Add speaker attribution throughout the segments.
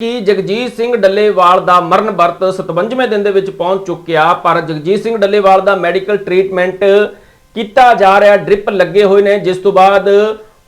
Speaker 1: ਕਿ ਜਗਜੀਤ ਸਿੰਘ ਡੱਲੇਵਾਲ ਦਾ ਮਰਨ ਵਰਤ 57ਵੇਂ ਦਿਨ ਦੇ ਵਿੱਚ ਪਹੁੰਚ ਚੁੱਕਿਆ, ਪਰ ਜਗਜੀਤ ਸਿੰਘ ਡੱਲੇਵਾਲ ਦਾ ਮੈਡੀਕਲ ਟ੍ਰੀਟਮੈਂਟ ਕੀਤਾ ਜਾ ਰਿਹਾ, ਡ੍ਰਿਪ ਲੱਗੇ ਹੋਏ ਨੇ, ਜਿਸ ਤੋਂ ਬਾਅਦ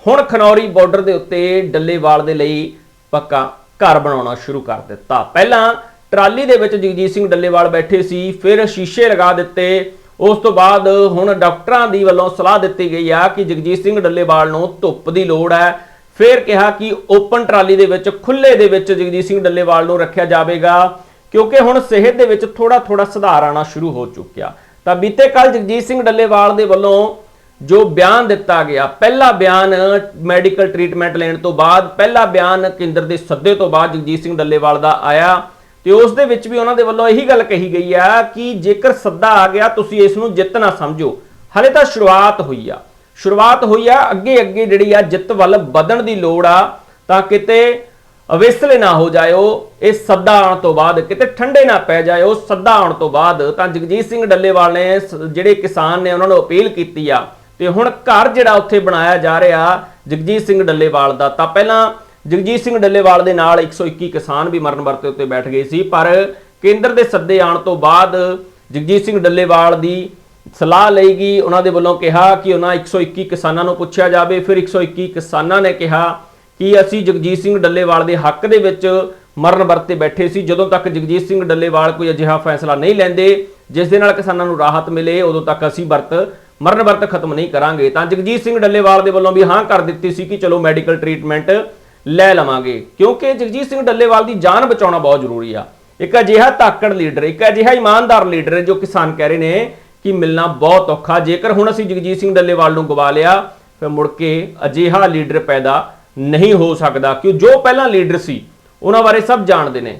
Speaker 1: ਹੁਣ ਖਨੌਰੀ ਬਾਰਡਰ ਦੇ ਉੱਤੇ ਡੱਲੇਵਾਲ ਦੇ ਲਈ ਪੱਕਾ ਘਰ ਬਣਾਉਣਾ ਸ਼ੁਰੂ ਕਰ ਦਿੱਤਾ। ਪਹਿਲਾਂ ਟਰਾਲੀ ਦੇ ਵਿੱਚ ਜਗਜੀਤ ਸਿੰਘ ਡੱਲੇਵਾਲ ਬੈਠੇ ਸੀ, ਫਿਰ ਸ਼ੀਸ਼ੇ ਲਗਾ ਦਿੱਤੇ। ਉਸ ਤੋਂ ਬਾਅਦ ਹੁਣ ਡਾਕਟਰਾਂ ਦੀ ਵੱਲੋਂ ਸਲਾਹ ਦਿੱਤੀ ਗਈ ਆ ਕਿ ਜਗਜੀਤ ਸਿੰਘ ਡੱਲੇਵਾਲ ਨੂੰ ਧੁੱਪ ਦੀ ਲੋੜ ਹੈ। ਫਿਰ ਕਿਹਾ ਕਿ ਓਪਨ ਟਰਾਲੀ ਦੇ ਵਿੱਚ ਖੁੱਲੇ ਦੇ ਵਿੱਚ ਜਗਜੀਤ ਸਿੰਘ ਡੱਲੇਵਾਲ ਨੂੰ ਰੱਖਿਆ ਜਾਵੇਗਾ, ਕਿਉਂਕਿ ਹੁਣ ਸਿਹਤ ਦੇ ਵਿੱਚ ਥੋੜਾ ਥੋੜਾ ਸੁਧਾਰ ਆਣਾ ਸ਼ੁਰੂ ਹੋ ਚੁੱਕਿਆ। ਤਾਂ ਬੀਤੇ ਕੱਲ ਜਗਜੀਤ ਸਿੰਘ ਡੱਲੇਵਾਲ ਦੇ ਵੱਲੋਂ ਜੋ ਬਿਆਨ ਦਿੱਤਾ ਗਿਆ, ਪਹਿਲਾ ਬਿਆਨ ਮੈਡੀਕਲ ਟ੍ਰੀਟਮੈਂਟ ਲੈਣ ਤੋਂ ਬਾਅਦ, ਪਹਿਲਾ ਬਿਆਨ ਕੇਂਦਰ ਦੇ ਸੱਦੇ ਤੋਂ ਬਾਅਦ ਜਗਜੀਤ ਸਿੰਘ ਡੱਲੇਵਾਲ ਦਾ ਆਇਆ। ਤੇ ਉਸ ਦੇ ਵਿੱਚ ਵੀ ਉਹਨਾਂ ਦੇ ਵੱਲੋਂ ਇਹੀ ਗੱਲ ਕਹੀ ਗਈ ਆ ਕਿ ਜੇਕਰ ਸੱਦਾ ਆ ਗਿਆ, ਤੁਸੀਂ ਇਸ ਨੂੰ ਜਿੱਤ ਨਾ ਸਮਝੋ। ਹਲੇ ਤਾਂ ਸ਼ੁਰੂਆਤ ਹੋਈ ਆ। ਸ਼ੁਰੂਆਤ ਹੋਈ ਆ ਅੱਗੇ ਅੱਗੇ ਜਿਹੜੀ ਆ ਜਿੱਤ ਵੱਲ ਵਧਣ ਦੀ ਲੋੜ ਆ, ਤਾਂ ਕਿਤੇ ਅਵੇਸਲੇ ਨਾ ਹੋ ਜਾਇਓ, ਇਹ ਸੱਦਾ ਆਉਣ ਤੋਂ ਬਾਅਦ, ਕਿਤੇ ਠੰਡੇ ਨਾ ਪੈ ਜਾਇਓ, ਸੱਦਾ ਆਉਣ ਤੋਂ ਬਾਅਦ ਤਾਂ ਜਗਜੀਤ ਸਿੰਘ ਡੱਲੇਵਾਲ ਨੇ ਸ- ਜਿਹੜੇ ਕਿਸਾਨ ਨੇ ਉਹਨਾਂ ਨੂੰ ਅਪੀਲ ਕੀਤੀ ਆ, ਤੇ ਹੁਣ ਘਰ ਜਿਹੜਾ ਉੱਥੇ ਬਣਾਇਆ ਜਾ ਰਿਹਾ ਜਗਜੀਤ ਸਿੰਘ ਡੱਲੇਵਾਲ ਦਾ, ਤਾਂ ਪਹਿਲਾਂ ਜਗਜੀਤ ਸਿੰਘ ਡੱਲੇਵਾਲ ਦੇ ਨਾਲ 121 ਕਿਸਾਨ ਵੀ ਮਰਨ ਵਰਤੇ ਉੱਤੇ ਬੈਠ ਗਏ ਸੀ, ਪਰ ਕੇਂਦਰ ਦੇ ਸੱਦੇ ਆਉਣ ਤੋਂ ਬਾਅਦ ਜਗਜੀਤ ਸਿੰਘ ਡੱਲੇਵਾਲ ਦੀ ਸਲਾਹ ਲਈ ਗਈ ਉਹਨਾਂ ਦੇ ਵੱਲੋਂ ਕਿਹਾ ਕਿ ਉਹਨਾਂ 121 ਕਿਸਾਨਾਂ ਨੂੰ ਪੁੱਛਿਆ ਜਾਵੇ। ਫਿਰ 121 ਕਿਸਾਨਾਂ ਨੇ ਕਿਹਾ ਕਿ ਅਸੀਂ ਜਗਜੀਤ ਸਿੰਘ ਡੱਲੇਵਾਲ ਦੇ ਹੱਕ ਦੇ ਵਿੱਚ ਮਰਨ ਵਰਤੇ ਬੈਠੇ ਸੀ। ਜਦੋਂ ਤੱਕ ਜਗਜੀਤ ਸਿੰਘ ਡੱਲੇਵਾਲ ਕੋਈ ਅਜਿਹਾ ਫੈਸਲਾ ਨਹੀਂ ਲੈਂਦੇ, ਜਿਸ ਦੇ ਨਾਲ ਕਿਸਾਨਾਂ ਨੂੰ ਰਾਹਤ ਮਿਲੇ, ਉਦੋਂ ਤੱਕ ਅਸੀਂ ਵਰਤ, ਮਰਨ ਵਰਤ ਖਤਮ ਨਹੀਂ ਕਰਾਂਗੇ। ਤਾਂ ਜਗਜੀਤ ਸਿੰਘ ਡੱਲੇਵਾਲ ਦੇ ਵੱਲੋਂ ਵੀ ਹਾਂ ਕਰ ਦਿੱਤੀ ਸੀ ਕਿ ਚਲੋ ਮੈਡੀਕਲ ਟ੍ਰੀਟਮੈਂਟ ਲੈ ਲਵਾਂਗੇ। ਕਿਉਂਕਿ ਜਗਜੀਤ ਸਿੰਘ ਡੱਲੇਵਾਲ ਦੀ ਜਾਨ ਬਚਾਉਣਾ ਬਹੁਤ ਜ਼ਰੂਰੀ ਆ। ਇੱਕ ਅਜਿਹਾ ਤਾਕੜ ਲੀਡਰ, ਇੱਕ ਅਜਿਹਾ ਇਮਾਨਦਾਰ ਲੀਡਰ ਜੋ ਕਿਸਾਨ ਕਹਿ ਰਹੇ ਨੇ ਕਿ ਮਿਲਣਾ ਬਹੁਤ ਔਖਾ। ਜੇਕਰ ਹੁਣ ਅਸੀਂ ਜਗਜੀਤ ਸਿੰਘ ਡੱਲੇਵਾਲ ਨੂੰ ਗਵਾ ਲਿਆ, ਫਿਰ ਮੁੜ ਕੇ ਅਜਿਹਾ ਲੀਡਰ ਪੈਦਾ ਨਹੀਂ ਹੋ ਸਕਦਾ। ਕਿ ਜੋ ਪਹਿਲਾਂ ਲੀਡਰ ਸੀ, ਉਹਨਾਂ ਬਾਰੇ ਸਭ ਜਾਣਦੇ ਨੇ।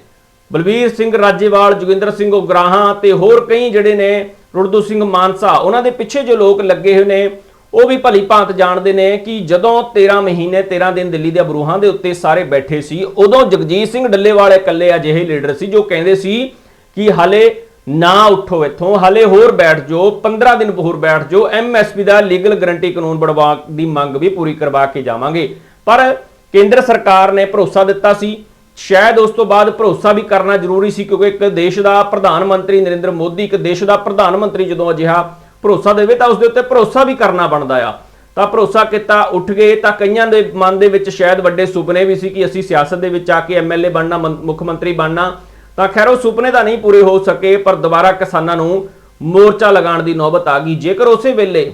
Speaker 1: ਬਲਬੀਰ ਸਿੰਘ ਰਾਜੇਵਾਲ, ਜੋਗਿੰਦਰ ਸਿੰਘ ਉਗਰਾਹਾਂ ਤੇ ਹੋਰ ਕਈ ਜਿਹੜੇ ਨੇ, ਰੁੜਦੂ ਸਿੰਘ ਮਾਨਸਾ, ਉਹਨਾਂ ਦੇ ਪਿੱਛੇ ਜੋ ਲੋਕ ਲੱਗੇ ਹੋਏ ਨੇ, ਉਹ ਵੀ ਭਲੀ ਭਾਂਤ ਜਾਣਦੇ ਨੇ ਕਿ ਜਦੋਂ 13 ਮਹੀਨੇ 13 ਦਿਨ ਦਿੱਲੀ ਦੇ ਬਰੂਹਾਂ ਦੇ ਉੱਤੇ ਸਾਰੇ ਬੈਠੇ ਸੀ, ਉਦੋਂ ਜਗਜੀਤ ਸਿੰਘ ਡੱਲੇਵਾਲ ਇਕੱਲੇ ਅਜਿਹੇ ਲੀਡਰ ਸੀ ਜੋ ਕਹਿੰਦੇ ਸੀ ਕਿ ਹਾਲੇ ਨਾ ਉੱਠੋ ਇੱਥੋਂ, ਹਲੇ ਹੋਰ ਬੈਠ ਜਾਓ 15 ਦਿਨ ਹੋਰ ਬੈਠ ਜਾਓ ਐਮਐਸਪੀ ਦਾ ਲੀਗਲ ਗਰੰਟੀ ਕਾਨੂੰਨ ਬਣਵਾ ਦੀ ਮੰਗ ਵੀ ਪੂਰੀ ਕਰਵਾ ਕੇ ਜਾਵਾਂਗੇ। ਪਰ ਕੇਂਦਰ ਸਰਕਾਰ ਨੇ ਭਰੋਸਾ ਦਿੱਤਾ ਸੀ, ਸ਼ਾਇਦ ਉਸ ਤੋਂ ਬਾਅਦ ਭਰੋਸਾ ਵੀ ਕਰਨਾ ਜ਼ਰੂਰੀ ਸੀ, ਕਿਉਂਕਿ ਇੱਕ ਦੇਸ਼ ਦਾ ਪ੍ਰਧਾਨ ਮੰਤਰੀ ਨਰਿੰਦਰ ਮੋਦੀ, ਇੱਕ ਦੇਸ਼ ਦਾ ਪ੍ਰਧਾਨ ਮੰਤਰੀ ਜਦੋਂ ਅਜਿਹਾ ਭਰੋਸਾ ਦੇਵੇ ਤਾਂ ਉਸ ਦੇ ਉੱਤੇ ਭਰੋਸਾ ਵੀ ਕਰਨਾ ਬਣਦਾ ਆ। ਤਾਂ ਭਰੋਸਾ ਕੀਤਾ, ਉੱਠ ਗਏ, ਤਾਂ ਕਈਆਂ ਦੇ ਮਨ ਦੇ ਵਿੱਚ ਸ਼ਾਇਦ ਵੱਡੇ ਸੁਪਨੇ ਵੀ ਸੀ ਕਿ ਅਸੀਂ ਸਿਆਸਤ ਦੇ ਵਿੱਚ ਆ ਕੇ ਐਮਐਲਏ ਬਣਨਾ, ਮੰ- ਮੁੱਖ ਮੰਤਰੀ ਬਣਨਾ। ਤਾਂ ਖੈਰ ਉਹ ਸੁਪਨੇ ਤਾਂ ਨਹੀਂ ਪੂਰੇ ਹੋ ਸਕੇ, ਪਰ ਦੁਬਾਰਾ ਕਿਸਾਨਾਂ ਨੂੰ ਮੋਰਚਾ ਲਗਾਉਣ ਦੀ ਨੌਬਤ ਆ ਗਈ। ਜੇਕਰ ਉਸੇ ਵੇਲੇ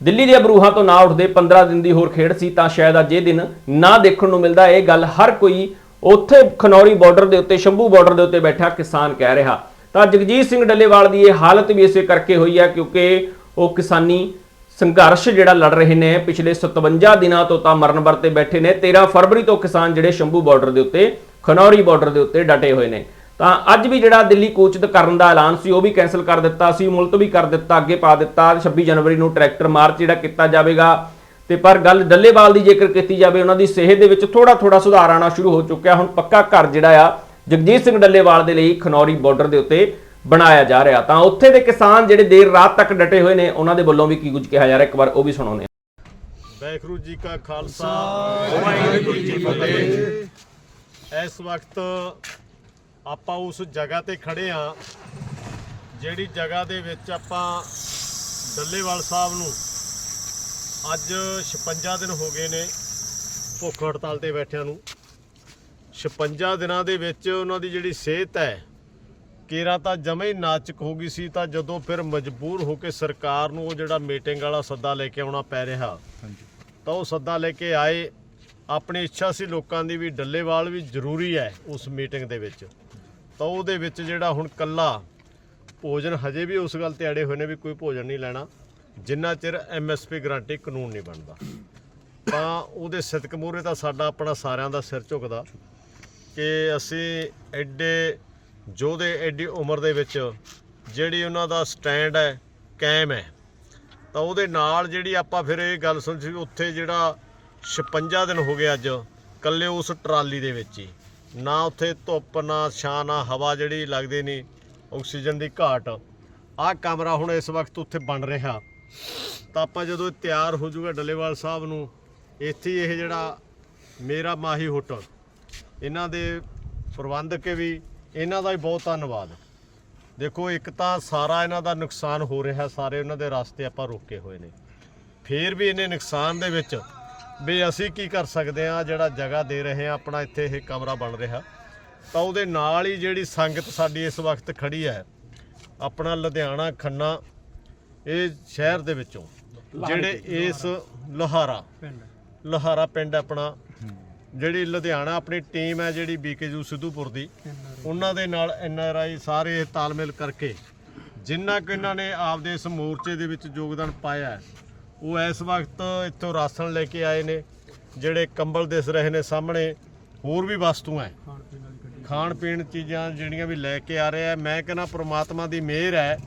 Speaker 1: ਦਿੱਲੀ ਦੀਆਂ ਬਰੂਹਾਂ ਤੋਂ ਨਾ ਉੱਠਦੇ 15 ਦਿਨ ਦੀ ਹੋਰ ਖੇਡ ਸੀ, ਤਾਂ ਸ਼ਾਇਦ ਅੱਜ ਇਹ ਦਿਨ ਨਾ ਦੇਖਣ ਨੂੰ ਮਿਲਦਾ। ਇਹ ਗੱਲ ਹਰ ਕੋਈ ਉੱਥੇ ਖਨੌਰੀ ਬਾਰਡਰ ਦੇ ਉੱਤੇ, ਸ਼ੰਭੂ ਬਾਰਡਰ ਦੇ ਉੱਤੇ ਬੈਠਾ ਕਿਸਾਨ ਕਹਿ ਰਿਹਾ। ਤਾਂ ਜਗਜੀਤ ਸਿੰਘ ਡੱਲੇਵਾਲ ਦੀ ਇਹ ਹਾਲਤ ਵੀ ਇਸੇ ਕਰਕੇ ਹੋਈ ਹੈ ਕਿਉਂਕਿ ਉਹ ਕਿਸਾਨੀ ਸੰਘਰਸ਼ ਜਿਹੜਾ ਲੜ ਰਹੇ ਨੇ, ਪਿਛਲੇ 57 ਦਿਨਾਂ ਤੋਂ ਤਾਂ ਮਰਨ ਵਰਤੇ ਬੈਠੇ ਨੇ। 13 ਫਰਵਰੀ ਤੋਂ ਕਿਸਾਨ ਜਿਹੜੇ ਸ਼ੰਭੂ ਬਾਰਡਰ ਦੇ ਉੱਤੇ, ਖਨੌਰੀ ਬਾਰਡਰ ਦੇ ਉੱਤੇ ਡਟੇ ਹੋਏ ਨੇ। ਤਾਂ ਅੱਜ ਵੀ ਜਿਹੜਾ ਦਿੱਲੀ ਕੋਚਿਤ ਕਰਨ ਦਾ ਐਲਾਨ ਸੀ, ਉਹ ਵੀ ਕੈਨਸਲ ਕਰ ਦਿੱਤਾ ਸੀ, ਮੁਲਤਵੀ ਕਰ ਦਿੱਤਾ, ਅੱਗੇ ਪਾ ਦਿੱਤਾ। 26 ਜਨਵਰੀ ਨੂੰ ਟਰੈਕਟਰ ਮਾਰਚ ਜਿਹੜਾ ਕੀਤਾ ਜਾਵੇਗਾ। ਤੇ ਪਰ ਗੱਲ ਡੱਲੇਵਾਲ ਦੀ ਜੇਕਰ ਕੀਤੀ ਜਾਵੇ, ਉਹਨਾਂ ਦੀ ਸਿਹਤ ਦੇ ਵਿੱਚ ਥੋੜਾ ਥੋੜਾ ਸੁਧਾਰ ਆਣਾ ਸ਼ੁਰੂ ਹੋ ਚੁੱਕਿਆ। ਹੁਣ ਪੱਕਾ ਘਰ ਜਿਹੜਾ ਆ, ਜਗਜੀਤ ਸਿੰਘ ਡੱਲੇਵਾਲ ਦੇ ਲਈ ਖਨੌਰੀ ਬਾਰਡਰ ਦੇ ਉੱਤੇ ਬਣਾਇਆ ਜਾ ਰਿਹਾ। ਤਾਂ ਉੱਥੇ ਦੇ ਕਿਸਾਨ ਜਿਹੜੇ ਦੇਰ ਰਾਤ ਤੱਕ ਡਟੇ ਹੋਏ ਨੇ, ਉਹਨਾਂ ਦੇ ਵੱਲੋਂ ਵੀ ਕੀ ਕੁਝ ਕਿਹਾ ਜਾ ਰਿਹਾ? ਇੱਕ ਵਾਰ ਉਹ ਵੀ ਸੁਣਾਉਂਦੇ ਹਾਂ।
Speaker 2: ਵਾਹਿਗੁਰੂ ਜੀ ਕਾ ਖਾਲਸਾ, ਵਾਹਿਗੁਰੂ ਜੀ ਕੀ ਫਤਿਹ। ਇਸ ਵਕਤ ਆਪਾਂ ਉਸ ਜਗ੍ਹਾ ਤੇ ਖੜੇ ਆ ਜਿਹੜੀ ਜਗ੍ਹਾ ਦੇ ਵਿੱਚ ਆਪਾਂ ਡੱਲੇਵਾਲ ਸਾਹਿਬ ਨੂੰ ਅੱਜ 56 ਦਿਨ ਹੋ ਗਏ ਨੇ ਭੁੱਖ ਹੜਤਾਲ ਤੇ ਬੈਠਿਆਂ ਨੂੰ। 56 ਦਿਨਾਂ ਦੇ ਵਿੱਚ ਉਹਨਾਂ ਦੀ ਜਿਹੜੀ ਸਿਹਤ ਹੈ ਕੇਰਾ ਤਾਂ ਜਮੇ ਹੀ ਨਾਚਕ ਹੋ ਗਈ ਸੀ ਤਾਂ ਜਦੋਂ ਫਿਰ ਮਜਬੂਰ ਹੋ ਕੇ ਸਰਕਾਰ ਨੂੰ ਉਹ ਜਿਹੜਾ ਮੀਟਿੰਗ ਵਾਲਾ ਸੱਦਾ ਲੈ ਕੇ ਆਉਣਾ ਪੈ ਰਿਹਾ ਤਾਂ ਉਹ ਸੱਦਾ ਲੈ ਕੇ ਆਏ। ਆਪਣੀ ਇੱਛਾ ਸੀ ਲੋਕਾਂ ਦੀ ਵੀ ਡੱਲੇਵਾਲ ਵੀ ਜ਼ਰੂਰੀ ਹੈ ਉਸ ਮੀਟਿੰਗ ਦੇ ਵਿੱਚ। ਤਾਂ ਉਹਦੇ ਵਿੱਚ ਜਿਹੜਾ ਹੁਣ ਕੱਲਾ ਭੋਜਨ ਹਜੇ ਵੀ ਉਸ ਗੱਲ ਤੇ ਅੜੇ ਹੋਏ ਨੇ ਵੀ ਕੋਈ ਭੋਜਨ ਨਹੀਂ ਲੈਣਾ। ਜਿੰਨਾ ਚਿਰ ਐਮਐਸਪੀ ਗਰੰਟੀ ਕਾਨੂੰਨ ਨਹੀਂ ਬਣਦਾ। ਤਾਂ ਉਹਦੇ ਸਿਦਕ ਮੂਹਰੇ ਤਾਂ ਸਾਡਾ ਆਪਣਾ ਸਾਰਿਆਂ ਦਾ ਸਿਰ ਝੁਕਦਾ ਕਿ ਅਸੀਂ ਐਡੇ ਯੋਧੇ, ਐਡੀ ਉਮਰ ਦੇ ਵਿੱਚ ਜਿਹੜੀ ਉਹਨਾਂ ਦਾ ਸਟੈਂਡ ਹੈ, ਕਾਇਮ ਹੈ। ਤਾਂ ਉਹਦੇ ਨਾਲ ਜਿਹੜੀ ਆਪਾਂ ਫਿਰ ਇਹ ਗੱਲ ਸੁਣ ਸੀ ਉੱਥੇ ਜਿਹੜਾ 56 ਦਿਨ ਹੋ ਗਏ ਅੱਜ, ਕੱਲੇ ਉਸ ਟਰਾਲੀ ਦੇ ਵਿੱਚ ਹੀ। ਨਾ ਉੱਥੇ ਧੁੱਪ, ਨਾ ਛਾਂ, ਨਾ ਹਵਾ ਜਿਹੜੀ ਲੱਗਦੀ ਨਹੀਂ, ਆਕਸੀਜਨ ਦੀ ਘਾਟ। ਆਹ ਕਮਰਾ ਹੁਣ ਇਸ ਵਕਤ ਉੱਥੇ ਬਣ ਰਿਹਾ। ਤਾਂ ਆਪਾਂ ਜਦੋਂ ਇਹ ਤਿਆਰ ਹੋ ਜਾਊਗਾ ਡੱਲੇਵਾਲ ਸਾਹਿਬ ਨੂੰ, ਇੱਥੇ ਇਹ ਜਿਹੜਾ ਮੇਰਾ ਮਾਹੀ ਹੋਟਲ, ਇਹਨਾਂ ਦੇ ਪ੍ਰਬੰਧਕ ਵੀ ਇਹਨਾਂ ਦਾ ਵੀ ਬਹੁਤ ਧੰਨਵਾਦ। ਦੇਖੋ, ਇੱਕ ਤਾਂ ਸਾਰਾ ਇਹਨਾਂ ਦਾ ਨੁਕਸਾਨ ਹੋ ਰਿਹਾ, ਸਾਰੇ ਉਹਨਾਂ ਦੇ ਰਸਤੇ ਆਪਾਂ ਰੋਕੇ ਹੋਏ ਨੇ। ਫੇਰ ਵੀ ਇਹਨੇ ਨੁਕਸਾਨ ਦੇ ਵਿੱਚ ਵੀ ਅਸੀਂ ਕੀ ਕਰ ਸਕਦੇ ਆ ਜਿਹੜਾ ਜਗ੍ਹਾ ਦੇ ਰਹੇ ਆ ਆਪਣਾ ਇੱਥੇ ਇਹ ਕਮਰਾ ਬਣ ਰਿਹਾ। ਤਾਂ ਉਹਦੇ ਨਾਲ ਹੀ ਜਿਹੜੀ ਸੰਗਤ ਸਾਡੀ ਇਸ ਵਕਤ ਖੜੀ ਹੈ ਆਪਣਾ ਲੁਧਿਆਣਾ ਖੰਨਾ ਇਹ ਸ਼ਹਿਰ ਦੇ ਵਿੱਚੋਂ ਜਿਹੜੇ ਇਸ ਲੋਹਾਰਾ ਲੋਹਾਰਾ ਪਿੰਡ ਆਪਣਾ ਜਿਹੜੀ ਲੁਧਿਆਣਾ ਆਪਣੀ ਟੀਮ ਹੈ ਜਿਹੜੀ ਬੀਕੇਯੂ ਸਿੱਧੂਪੁਰ ਦੀ ਉਹਨਾਂ ਦੇ ਨਾਲ ਐਨਆਰਆਈ ਸਾਰੇ ਇਹ ਤਾਲਮੇਲ ਕਰਕੇ ਜਿੰਨਾ ਕਿ ਇਹਨਾਂ ਨੇ ਆਪਦੇ ਇਸ ਮੋਰਚੇ ਦੇ ਵਿੱਚ ਯੋਗਦਾਨ ਪਾਇਆ ਹੈ, ਉਹ ਇਸ ਵਕਤ ਇੱਥੋਂ ਰਾਸ਼ਨ ਲੈ ਕੇ ਆਏ ਨੇ ਜਿਹੜੇ ਕੰਬਲ ਦਿਸ ਰਹੇ ਨੇ ਸਾਹਮਣੇ ਹੋਰ ਵੀ ਵਸਤੂਆਂ ਹੈ ਖਾਣ ਪੀਣ ਚੀਜ਼ਾਂ ਜਿਹੜੀਆਂ ਵੀ ਲੈ ਕੇ ਆ ਰਹੇ ਆ ਮੈਂ ਕਹਿੰਦਾ ਪ੍ਰਮਾਤਮਾ ਦੀ ਮਿਹਰ ਹੈ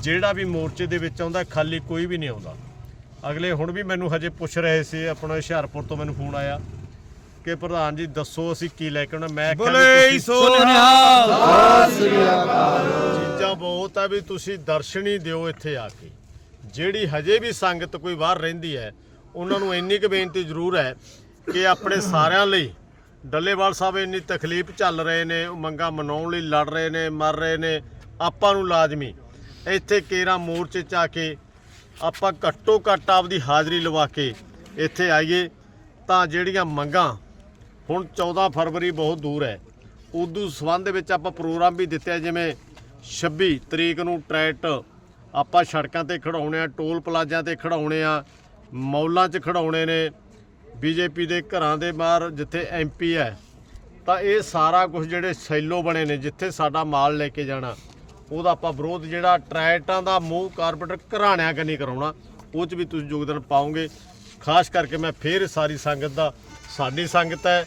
Speaker 2: ਜਿਹੜਾ ਵੀ ਮੋਰਚੇ ਦੇ ਵਿੱਚ ਆਉਂਦਾ ਖਾਲੀ ਕੋਈ ਵੀ ਨਹੀਂ ਆਉਂਦਾ। ਅਗਲੇ ਹੁਣ ਵੀ ਮੈਨੂੰ ਹਜੇ ਪੁੱਛ ਰਹੇ ਸੀ ਆਪਣਾ ਹੁਸ਼ਿਆਰਪੁਰ ਤੋਂ ਮੈਨੂੰ ਫੋਨ ਆਇਆ ਕਿ ਪ੍ਰਧਾਨ ਜੀ ਦੱਸੋ ਅਸੀਂ ਕੀ ਲੈ ਕੇ ਆਉਣਾ? ਮੈਂ
Speaker 3: ਬੋਲੇ
Speaker 2: ਤੁਸੀਂ
Speaker 3: ਸੋ ਨਿਹਾਲ।
Speaker 2: ਚੀਜ਼ਾਂ ਬਹੁਤ ਆ ਵੀ ਤੁਸੀਂ ਦਰਸ਼ਨੀ ਦਿਓ ਇੱਥੇ ਆ ਕੇ। ਜਿਹੜੀ ਹਜੇ ਵੀ ਸੰਗਤ ਕੋਈ ਬਾਹਰ ਰਹਿੰਦੀ ਹੈ, ਉਹਨਾਂ ਨੂੰ ਇੰਨੀ ਕੁ ਬੇਨਤੀ ਜ਼ਰੂਰ ਹੈ ਕਿ ਆਪਣੇ ਸਾਰਿਆਂ ਲਈ ਡੱਲੇਵਾਲ ਸਾਹਿਬ ਇੰਨੀ ਤਕਲੀਫ ਝੱਲ ਰਹੇ ਨੇ, ਉਹ ਮੰਗਾਂ ਮਨਾਉਣ ਲਈ ਲੜ ਰਹੇ ਨੇ, ਮਰ ਰਹੇ ਨੇ, ਆਪਾਂ ਨੂੰ ਲਾਜ਼ਮੀ। ਇੱਥੇ ਕੇਰਾ ਮੋਰਚੇ 'ਚ ਆ ਕੇ ਆਪਾਂ ਘੱਟੋ ਘੱਟ ਆਪਦੀ ਹਾਜ਼ਰੀ ਲਵਾ ਕੇ ਇੱਥੇ ਆਈਏ, ਤਾਂ ਜਿਹੜੀਆਂ ਮੰਗਾਂ ਹੁਣ 14 ਫਰਵਰੀ ਬਹੁਤ ਦੂਰ ਹੈ। ਉਦੋਂ ਸਬੰਧ ਵਿੱਚ ਆਪਾਂ ਪ੍ਰੋਗਰਾਮ ਵੀ ਦਿੱਤੇ ਜਿਵੇਂ 26 ਤਰੀਕ ਨੂੰ ਟਰੈਟ ਆਪਾਂ ਸੜਕਾਂ ਤੇ ਖੜਾਉਣੇ ਆ, ਟੋਲ ਪਲਾਜ਼ਿਆਂ ਤੇ ਖੜਾਉਣੇ ਆ, ਮੌਲਾਂ 'ਚ ਖੜਾਉਣੇ ਨੇ, ਬੀਜੇਪੀ ਦੇ ਘਰਾਂ ਦੇ ਬਾਹਰ ਜਿੱਥੇ ਐਮਪੀ ਹੈ, ਤਾਂ ਇਹ ਸਾਰਾ ਕੁਝ ਜਿਹੜੇ ਸੈਲੋ ਬਣੇ ਨੇ, ਜਿੱਥੇ ਸਾਡਾ ਮਾਲ ਲੈ ਕੇ ਜਾਣਾ, ਉਹਦਾ ਆਪਾਂ ਵਿਰੋਧ ਜਿਹੜਾ ਟਰੈਟਾਂ ਦਾ ਮੂੰਹ ਕਾਰਪੋਰੇਟਰ ਘਰਾਣਿਆਂ ਕੰਨੀ ਕਰਾਉਣਾ, ਉਹ 'ਚ ਵੀ ਤੁਸੀਂ ਯੋਗਦਾਨ ਪਾਓਗੇ। ਖਾਸ ਕਰਕੇ ਮੈਂ ਫੇਰ ਸਾਰੀ ਸੰਗਤ ਦਾ, ਸਾਡੀ ਸੰਗਤ ਹੈ,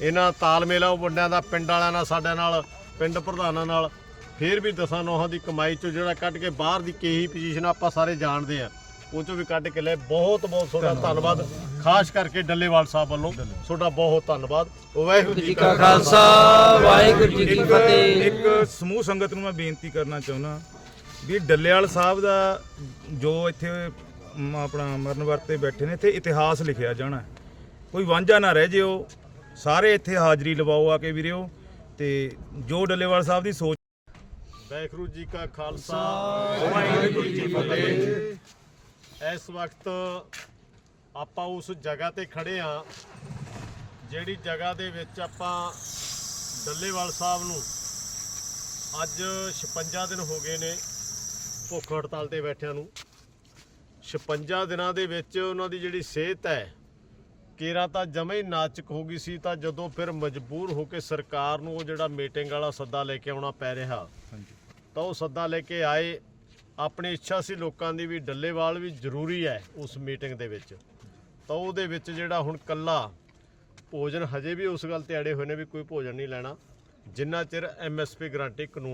Speaker 2: ਇਹਨਾਂ ਤਾਲਮੇਲ ਆ, ਉਹ ਵੱਡਿਆਂ ਦਾ, ਪਿੰਡ ਵਾਲਿਆਂ ਨਾਲ ਸਾਡੇ ਨਾਲ, ਪਿੰਡ ਪ੍ਰਧਾਨਾਂ ਨਾਲ ਫੇਰ ਵੀ ਦਸਾਂ ਨੌਹਾਂ ਦੀ ਕਮਾਈ ਚੋਂ ਜਿਹੜਾ ਕੱਢ ਕੇ ਬਾਹਰ ਦੀ ਕੇਹੀ ਪੋਜੀਸ਼ਨ ਆਪਾਂ ਸਾਰੇ ਜਾਣਦੇ ਆ। ਉਹ ਚੋਂ ਵੀ ਕੱਢ ਕੇ ਲੈ ਬਹੁਤ ਬਹੁਤ ਤੁਹਾਡਾ ਧੰਨਵਾਦ। ਖਾਸ ਕਰਕੇ ਡੱਲੇਵਾਲ ਸਾਹਿਬ ਵੱਲੋਂ ਤੁਹਾਡਾ ਬਹੁਤ ਧੰਨਵਾਦ। ਵਾਹਿਗੁਰੂ ਜੀ ਕਾ
Speaker 4: ਖਾਲਸਾ ਵਾਹਿਗੁਰੂ ਜੀ ਕੀ ਫਤਿਹ।
Speaker 3: ਇੱਕ ਸਮੂਹ ਸੰਗਤ ਨੂੰ ਮੈਂ ਬੇਨਤੀ ਕਰਨਾ ਚਾਹੁੰਦਾ ਵੀ ਡੱਲੇਵਾਲ ਸਾਹਿਬ ਦਾ ਜੋ ਇੱਥੇ ਆਪਣਾ ਮਰਨ ਵਰਤੇ ਬੈਠੇ ਨੇ ਇੱਥੇ ਇਤਿਹਾਸ ਲਿਖਿਆ ਜਾਣਾ। ਕੋਈ ਵਾਂਝਾ ਨਾ ਰਹਿ ਜਿਓ। ਸਾਰੇ ਇੱਥੇ ਹਾਜ਼ਰੀ ਲਵਾਓ ਆ ਕੇ ਵੀਰਿਓ ਤੇ ਜੋ ਡੱਲੇਵਾਲ ਸਾਹਿਬ ਦੀ ਸੋਚ
Speaker 2: ਵਾਹਿਗੁਰੂ ਜੀ ਕਾ ਖਾਲਸਾ। ਵਾਹਿਗੁਰੂ ਜੀ ਕੀ ਫਤਿਹ। ਇਸ ਵਕਤ ਆਪਾਂ ਉਸ ਜਗ੍ਹਾ ਤੇ ਖੜੇ ਆ ਜਿਹੜੀ ਜਗ੍ਹਾ ਦੇ ਵਿੱਚ ਆਪਾਂ ਡੱਲੇਵਾਲ ਸਾਹਿਬ ਨੂੰ ਅੱਜ 56 ਦਿਨ ਹੋ ਗਏ ਨੇ ਭੁੱਖ ਹੜਤਾਲ ਤੇ ਬੈਠਿਆਂ ਨੂੰ। 56 ਦਿਨਾਂ ਦੇ ਵਿੱਚ ਉਹਨਾਂ ਦੀ ਜਿਹੜੀ ਸਿਹਤ ਹੈ ਕੇਰਾ ਤਾਂ ਜਮੇ ਹੀ ਨਾਚਕ ਹੋ ਗਈ ਸੀ ਤਾਂ ਜਦੋਂ ਫਿਰ ਮਜਬੂਰ ਹੋ ਕੇ ਸਰਕਾਰ ਨੂੰ ਉਹ ਜਿਹੜਾ ਮੀਟਿੰਗ ਵਾਲਾ ਸੱਦਾ ਲੈ ਕੇ ਆਉਣਾ ਪੈ ਰਿਹਾ ਤਾਂ ਉਹ ਸੱਦਾ ਲੈ ਕੇ ਆਏ ਆਪਣੀ ਇੱਛਾ ਸੀ ਲੋਕਾਂ ਦੀ ਵੀ ਡੱਲੇਵਾਲ ਵੀ ਜ਼ਰੂਰੀ ਹੈ ਉਸ ਮੀਟਿੰਗ ਦੇ ਵਿੱਚ। ਤਾਂ ਉਹਦੇ ਵਿੱਚ ਜਿਹੜਾ ਹੁਣ ਕੱਲਾ ਭੋਜਨ ਹਜੇ ਵੀ ਉਸ ਗੱਲ ਤੇ ਅੜੇ ਹੋਏ ਨੇ ਵੀ ਕੋਈ ਭੋਜਨ ਨਹੀਂ ਲੈਣਾ ਜਿੰਨਾ ਚਿਰ ਐਮਐਸਪੀ ਗਰੰਟੀ ਕਾਨੂੰਨ